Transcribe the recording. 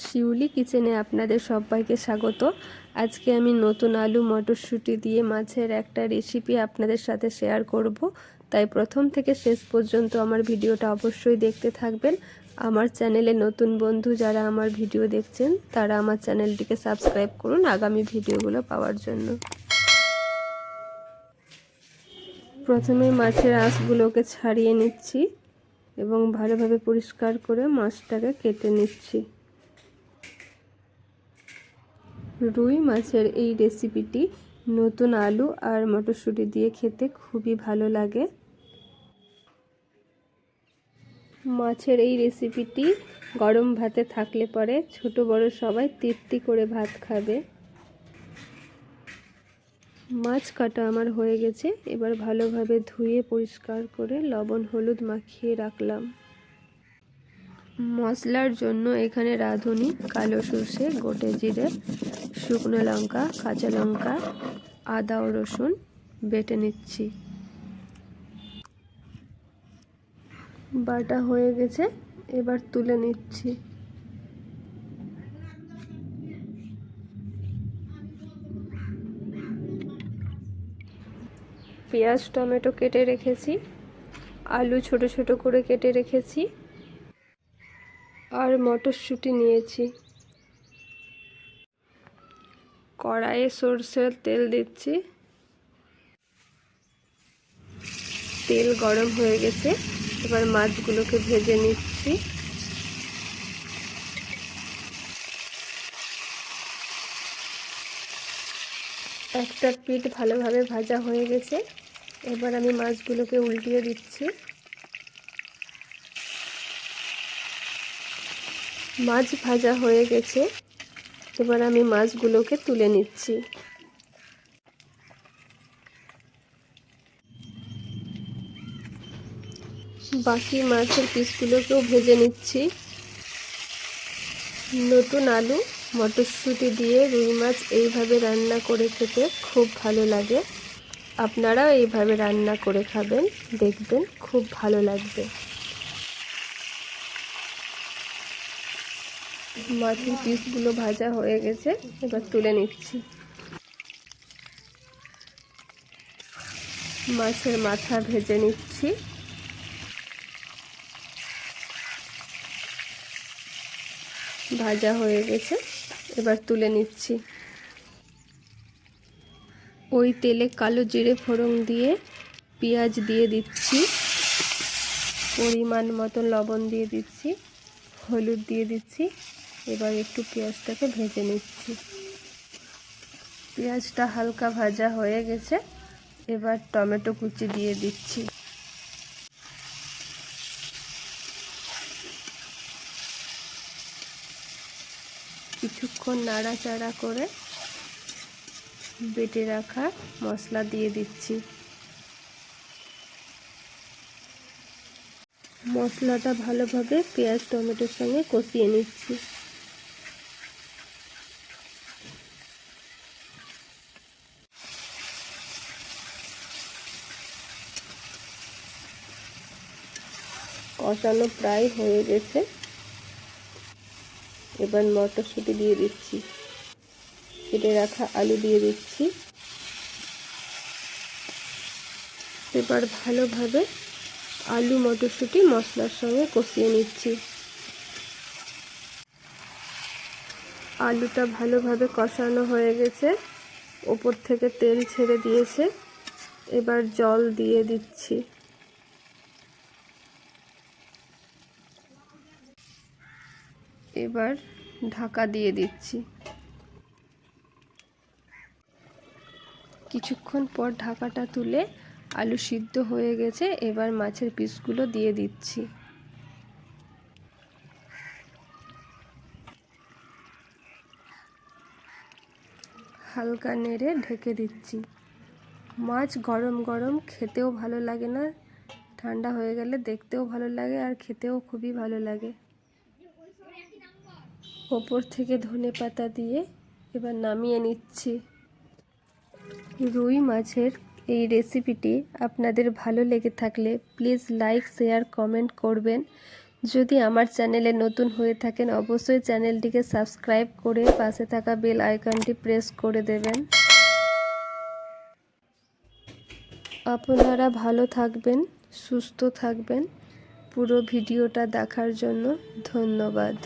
শিউলি কিচেনে আপনাদের সবাইকে স্বাগত। আজকে আমি নতুন আলু মটরশুঁটি দিয়ে মাছের একটা রেসিপি আপনাদের সাথে শেয়ার করব। তাই প্রথম থেকে শেষ পর্যন্ত আমার ভিডিওটা অবশ্যই দেখতে থাকবেন। আমার চ্যানেলে নতুন বন্ধু যারা আমার ভিডিও দেখছেন, তারা আমার চ্যানেলটিকে সাবস্ক্রাইব করুন আগামী ভিডিওগুলো পাওয়ার জন্য। প্রথমে মাছের আঁশগুলোকে ছাড়িয়ে নিচ্ছি এবং ভালোভাবে পরিষ্কার করে মাছটাকে কেটে নিচ্ছি। রুই মাছের এই রেসিপিটি নতুন আলু আর মটরশুঁটি দিয়ে খেতে খুবই ভালো লাগে। মাছের এই রেসিপিটি গরম ভাতে থাকলে পরে ছোট বড় সবাই তৃপ্তি করে ভাত খাবে। মাছ কাটা আমার হয়ে গেছে, এবার ভালোভাবে ধুয়ে পরিষ্কার করে লবণ হলুদ মাখিয়ে রাখলাম। মশলার জন্য এখানে রাঁধুনি, কালো সর্ষে, গোটে জিরে, শুকনো লঙ্কা, কাঁচা লঙ্কা, আদা ও রসুন বেটে নিচ্ছি। বাটা হয়ে গেছে, এবার তুলে নিচ্ছি। পেঁয়াজ, টমেটো কেটে রেখেছি, আলু ছোট ছোট করে কেটে রেখেছি। মটরশুঁটি নিয়েছি। কড়াইয়ে সরষের তেল দিচ্ছি। তেল গরম হয়ে গেছে। এবার মাছগুলোকে ভেজে নিচ্ছি। একটা পিঠ ভালোভাবে ভাজা হয়ে গেছে। এবার আমি মাছগুলোকে উল্টিয়ে দিচ্ছি। মাছ ভাজা হয়ে গেছে। এবার আমি মাছগুলোকে তুলে নিচ্ছি। বাকি মাছের পিসগুলোকেও ভেজে নিচ্ছি। নতুন আলু, মটরশুঁটি দিয়ে রুই মাছ এইভাবে রান্না করে খেতে খুব ভালো লাগে। আপনারাও এইভাবে রান্না করে খাবেন, দেখবেন খুব ভালো লাগবে। মাছের পিসগুলো ভাজা হয়ে গেছে, এবার তুলে নিচ্ছি। মাছের মাথা ভেজে নিচ্ছি। ভাজা হয়ে গেছে, এবার তুলে নিচ্ছি। ওই তেলে কালো জিরে ফোড়ন দিয়ে পেঁয়াজ দিয়ে দিচ্ছি। পরিমাণ মতো লবণ দিয়ে দিচ্ছি, হলুদ দিয়ে দিচ্ছি। এবার একটু পেঁয়াজটাকে ভেজে নিচ্ছি। পেঁয়াজটা হালকা ভাজা হয়ে গেছে, এবার টমেটো কুচি দিয়ে দিচ্ছি। কিছুক্ষণ নাড়াচাড়া করে বেটে রাখা মশলা দিয়ে দিচ্ছি। মশলাটা ভালোভাবে পেঁয়াজ, টমেটোর সঙ্গে কষিয়ে নিচ্ছি। কষানো প্রায় হয়ে গেছে। এবার মটরশুঁটি দিয়ে দিচ্ছি। কেটে রাখা আলু দিয়ে দিচ্ছি। এবার ভালোভাবে আলু, মটরশুঁটি মশলার সঙ্গে কষিয়ে নিচ্ছি। আলুটা ভালোভাবে কষানো হয়ে গেছে। ওপর থেকে তেল ছেড়ে দিয়েছে। এবার জল দিয়ে দিচ্ছি। এবার ঢাকা দিয়ে দিচ্ছি। কিছুক্ষণ পর ঢাকাটা তুলে আলু সিদ্ধ হয়ে গেছে, এবার মাছের পিসগুলো দিয়ে দিচ্ছি। হালকা নেড়ে ঢেকে দিচ্ছি। মাছ গরম গরম খেতেও ভালো লাগে না, ঠান্ডা হয়ে গেলে দেখতেও ভালো লাগে আর খেতেও খুবই ভালো লাগে। ওপর থেকে ধনে পাতা দিয়ে এবার নামিয়ে নিচ্ছি। রুই মাছের এই রেসিপিটি আপনাদের ভালো লেগে থাকলে প্লিজ লাইক, শেয়ার, কমেন্ট করবেন। যদি আমার চ্যানেলে নতুন হয়ে থাকেন, অবশ্যই চ্যানেলটিকে সাবস্ক্রাইব করে পাশে থাকা বেল আইকনটি প্রেস করে দেবেন। আপনারা ভালো থাকবেন, সুস্থ থাকবেন। পুরো ভিডিওটা দেখার জন্য ধন্যবাদ।